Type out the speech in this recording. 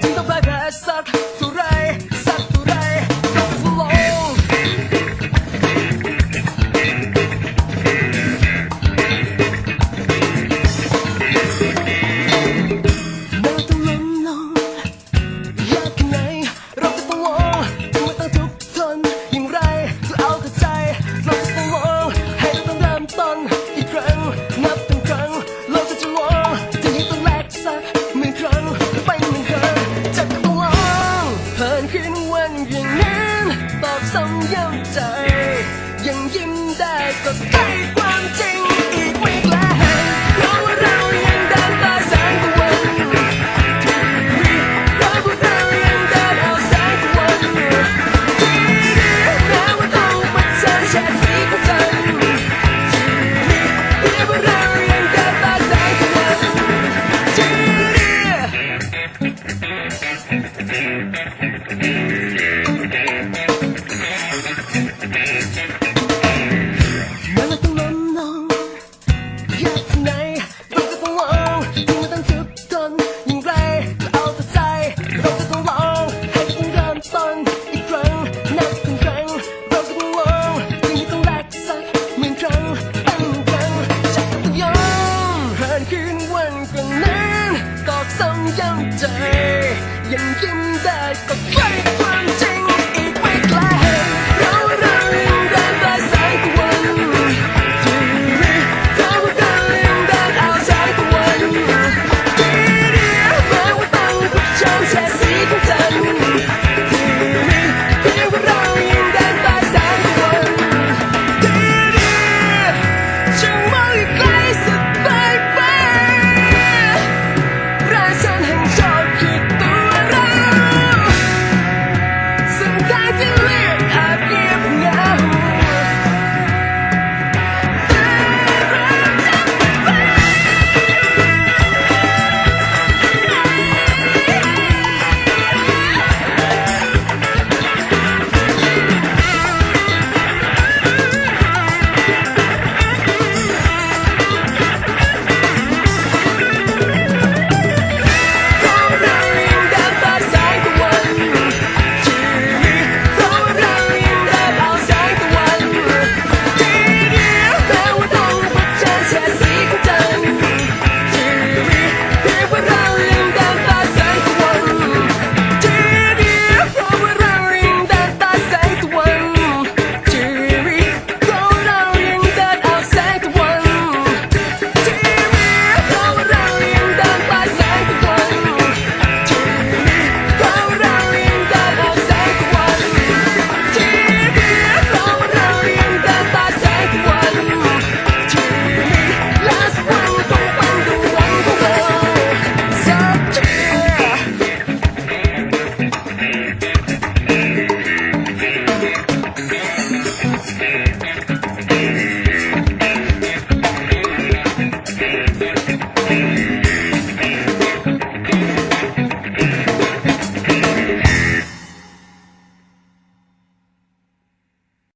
ถึงต้องพ่สักเาไสักเท่าไรก็สโลว์เรต้องล้มงยากแค่ไหนเราต้องลงถึม่ต้องทุกข์ทนอย่งไรจะเอาใจเราต้องลงให้เราต้องริ่ต้นอีกครั้ง ย่างนั้นตอบซ้ำย้ำใจ ยังยิ้มได้ก็ใจความจริง like a